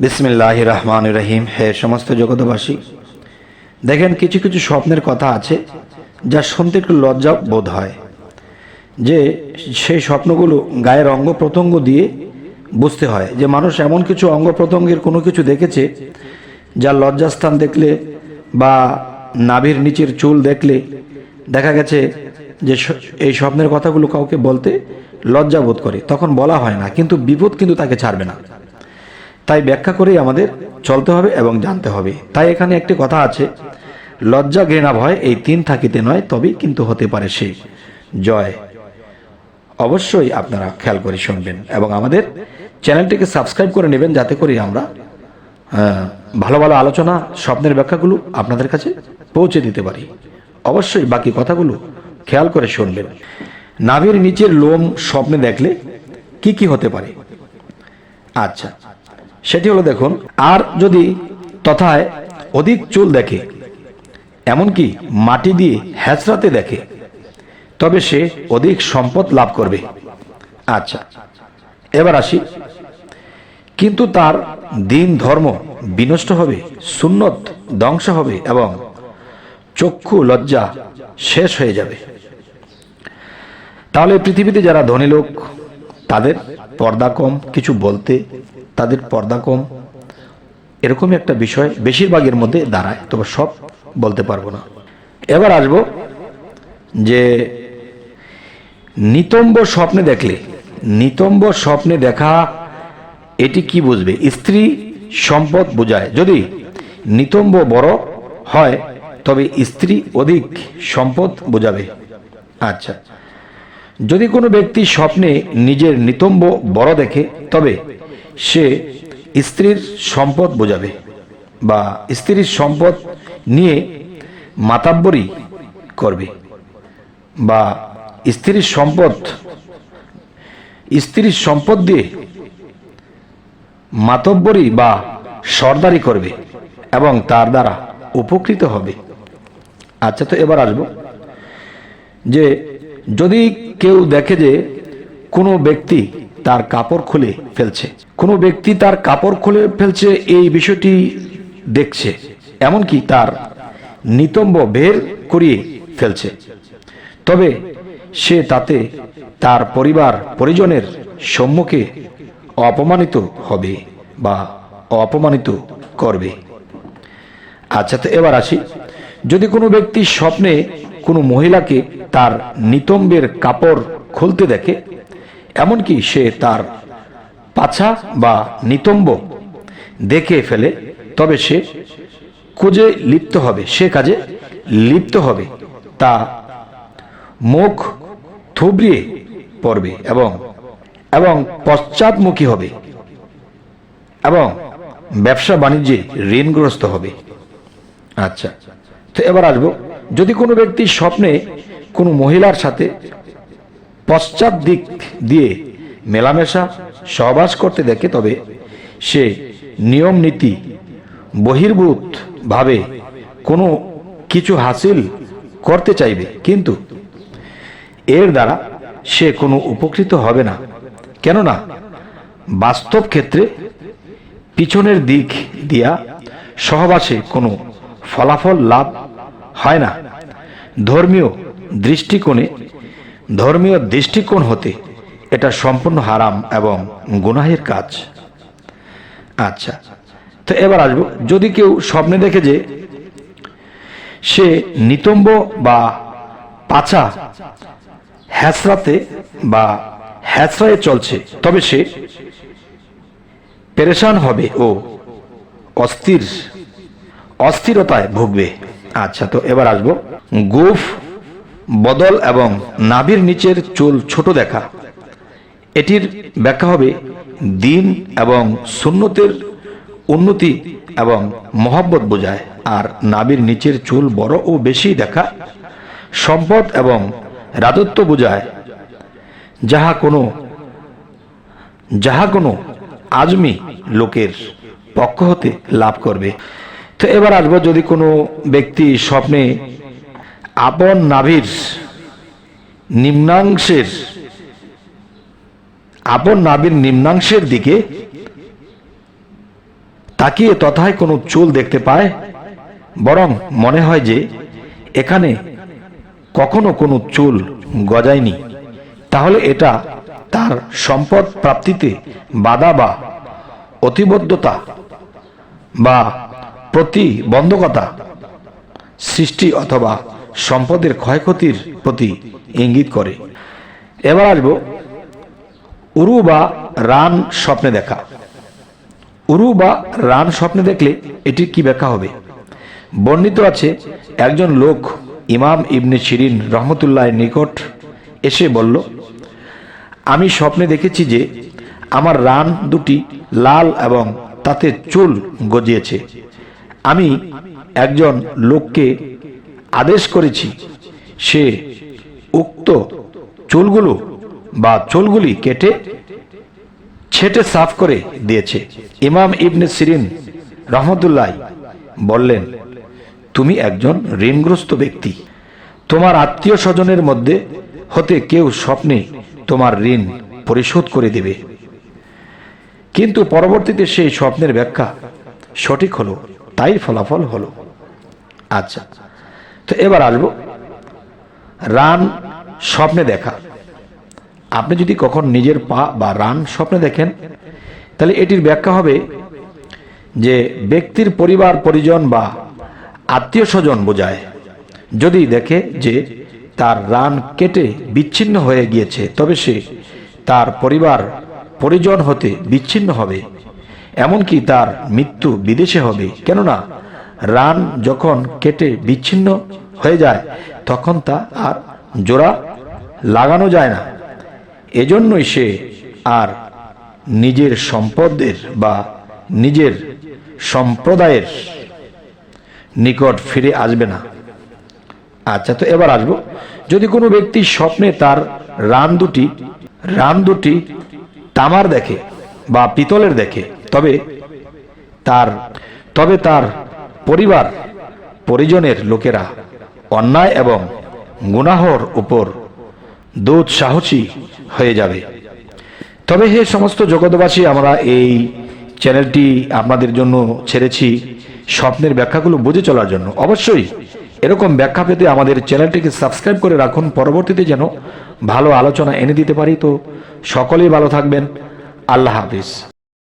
বিসমিল্লাহ রহমান রহিম। হে সমস্ত জগতবাসী দেখেন কিছু কিছু স্বপ্নের কথা আছে যা শুনতে একটু লজ্জা বোধ হয়। যে সেই স্বপ্নগুলো গায়ের অঙ্গ প্রত্যঙ্গ দিয়ে বুঝতে হয়। যে মানুষ এমন কিছু অঙ্গ প্রত্যঙ্গের কোনো কিছু দেখেছে যা লজ্জাস্থান দেখলে বা নাভির নিচের চুল দেখলে দেখা গেছে যে এই স্বপ্নের কথাগুলো কাউকে বলতে লজ্জা বোধ করে। তখন বলা হয় না, কিন্তু বিপদ কিন্তু তাকে ছাড়বে না। তাই ব্যাখ্যা করেই আমাদের চলতে হবে এবং জানতে হবে। তাই এখানে একটি কথা আছে, লজ্জা, ঘৃণা, ভয় এই তিন থাকিতে নয়, তবেই কিন্তু হতে পারে সে। জয়। অবশ্যই আপনারা খেয়াল করে শুনবেন এবং আমাদের চ্যানেলটিকে সাবস্ক্রাইব করে নেবেন যাতে করে আমরা ভালো ভালো আলোচনা, স্বপ্নের ব্যাখ্যাগুলো আপনাদের কাছে পৌঁছে দিতে পারি। অবশ্যই বাকি কথাগুলো খেয়াল করে শুনবেন। নাভির নিচের লোম স্বপ্নে দেখলে কি কি হতে পারে? আচ্ছা সেটি হলো দেখুন, আর যদি তথায় অধিক চুল দেখে, এমনকি মাটি দিয়ে হ্যাচড়াতে দেখে, তবে সে অধিক সম্পদ লাভ করবে। আচ্ছা এবার আসি। কিন্তু তার দিন ধর্ম বিনষ্ট হবে, সুন্নত ধ্বংস হবে এবং চক্ষু লজ্জা শেষ হয়ে যাবে। তাহলে পৃথিবীতে যারা ধনী লোক, তাদের পর্দা কম, কিছু বলতে তাদের পর্দা কম। এরকমই একটা বিষয় বেশিরভাগের মধ্যে দাঁড়ায়, তবে সব বলতে পারব না। এবার আসব যে নিতম্ব স্বপ্নে দেখলে, নিতম্ব স্বপ্নে দেখা, এটি কি বুঝবে? স্ত্রী সম্পদ বোঝায়। যদি নিতম্ব বড় হয়, তবে স্ত্রী অধিক সম্পদ বোঝাবে। আচ্ছা যদি কোনো ব্যক্তি স্বপ্নে নিজের নিতম্ব বড় দেখে, তবে সে স্ত্রীর সম্পদ বোঝাবে বা স্ত্রীর সম্পদ নিয়ে মাতাব্বরি করবে বা স্ত্রীর সম্পদ স্ত্রীর সম্পদ দিয়ে মাতব্বরি বা সর্দারি করবে এবং তার দ্বারা উপকৃত হবে। আচ্ছা তো এবার আসব যে যদি কেউ দেখে যে কোনো ব্যক্তি তার কাপড় খুলে ফেলছে। কোনো ব্যক্তি তার কাপড় খুলে ফেলছে, এই বিষয়টি দেখছে। এমনকি তার নিতম্ব বের করিয়ে ফেলছে। তবে সে তাতে তার পরিবার, পরিজনের সম্মুখে অপমানিত হবে বা অপমানিত করবে। আচ্ছা তো এবার আসি। যদি কোনো ব্যক্তি স্বপ্নে কোনো মহিলাকে তার নিতম্বের কাপড় খুলতে দেখে এমনকি সে তার পাছা বা নিতম্ব দেখে ফেলে, তবে সে কুজে লিপ্ত হবে? সে কাজে লিপ্ত হবে? তা মুখ থুবড়িয়ে পড়বে এবং এবং পশ্চাৎমুখী হবে এবং ব্যবসা বাণিজ্যে ঋণগ্রস্ত হবে। আচ্ছা তো এবার আসব। যদি কোনো ব্যক্তি স্বপ্নে কোনো মহিলার সাথে পশ্চাৎ দিক দিয়ে মেলামেশা সহবাস করতে দেখে তবে সে নিয়ম নীতি বহির্ভূত ভাবে কোনো কিছু হাসিল করতে চাইবে। কিন্তু এর দ্বারা সে কোনো উপকৃত হবে না। কেননা বাস্তব ক্ষেত্রে পিছনের দিক দিয়া সহবাসে কোনো ফলাফল লাভ হয় না। ধর্মীয় দৃষ্টিকোণে ধর্মীয় দৃষ্টিকোণ হতে এটা সম্পূর্ণ হারাম এবং গুনাহের কাজ। আচ্ছা তো এবার আসব। যদি কেউ স্বপ্নে দেখে যে সে নিতম্ব বা পাছা হ্যাসরাতে বা হ্যাসরায় চলছে, তবে সে পেরেশান হবে ও অস্থির, অস্থিরতায় ভুগবে। আচ্ছা তো এবার আসব। গুফ বদল এবং নাভির নিচের চুল ছোট দেখা। এটির ব্যাখ্যা হবে দিন এবং সুন্নতের উন্নতি এবং মহব্বত বোঝায়। আর নাভির নিচের চুল বড় ও বেশি দেখা সম্পদ এবং রাজত্ব বোঝায়। যাহা কোনো যাহা কোনো আজমি লোকের পক্ষ হতে লাভ করবে। তো এবার আসব যদি কোনো ব্যক্তি স্বপ্নে আপন নাভির, নিম্নাংশের, আপন নাভির নিম্নাংশের দিকে তাকিয়ে তথায় কোনো চুল দেখতে পায়, বরং মনে হয় যে এখানে কখনো কোনো চুল গজায়নি। তাহলে এটা তার সম্পদ প্রাপ্তিতে বাধা বা অতিবদ্ধতা বা প্রতিবন্ধকতা সৃষ্টি অথবা সম্পদের ক্ষয়ক্ষতির প্রতি ইঙ্গিত করে। এবার আসব উরু বা রান স্বপ্নে দেখা। উরু বা রান স্বপ্নে দেখলে এটির কি ব্যাখ্যা হবে? বর্ণিত আছে, একজন লোক ইমাম ইবনে শিরিন রহমতুল্লাহ নিকট এসে বলল, আমি স্বপ্নে দেখেছি যে আমার রান দুটি লাল এবং তাতে চুল গজিয়েছে। আমি একজন লোককে আদেশ করেছি। সে উক্ত চুলগুলো বা চুলগুলি কেটে ছেটে সাফ করে দিয়েছে। ইমাম ইবনে সিরিন রহমতুল্লাহ বললেন, তুমি একজন ঋণগ্রস্ত ব্যক্তি। তোমার আত্মীয় স্বজনের মধ্যে হতে কেউ স্বপ্নে তোমার ঋণ পরিশোধ করে দেবে। কিন্তু পরবর্তীতে সেই স্বপ্নের ব্যাখ্যা সঠিক হলো, তাই ফলাফল হলো। আচ্ছা। তো এবার আসব। রান স্বপ্নে দেখা। আপনি যদি কখন নিজের পা বা রান স্বপ্নে দেখেন, তাহলে এটির ব্যাখ্যা হবে যে ব্যক্তির পরিবার, পরিজন বা আত্মীয় স্বজন বোঝায়। যদি দেখে যে তার রান কেটে বিচ্ছিন্ন হয়ে গিয়েছে, তবে সে তার পরিবার, পরিজন হতে বিচ্ছিন্ন হবে। এমনকি তার মৃত্যু বিদেশে হবে। কেননা রান যখন কেটে বিচ্ছিন্ন হয়ে যায়, তখন তা আর জোড়া লাগানো যায় না। এজন্যই সে আর নিজের সম্পদের বা নিজের সম্প্রদায়ের নিকট ফিরে আসবে না। আচ্ছা তো এবার আসব। যদি কোনো ব্যক্তি স্বপ্নে তার রান দুটি রান দুটি তামার দেখে বা পিতলের দেখে, তবে তার তবে তার পরিবার, পরিজনের লোকেরা, অন্যায় এবং গুনাহর উপর দুধ সাহসী হয়ে যাবে। তবে হে সমস্ত জগৎবাসী, আমরা এই চ্যানেলটি আপনাদের জন্য ছেড়েছি। স্বপ্নের ব্যাখ্যাগুলো বুঝে চলার জন্য। অবশ্যই এরকম ব্যাখ্যা পেতে আমাদের চ্যানেলটিকে সাবস্ক্রাইব করে রাখুন। পরবর্তীতে যেন ভালো আলোচনা এনে দিতে পারি। তো সকলেই ভালো থাকবেন। আল্লাহ হাফিজ।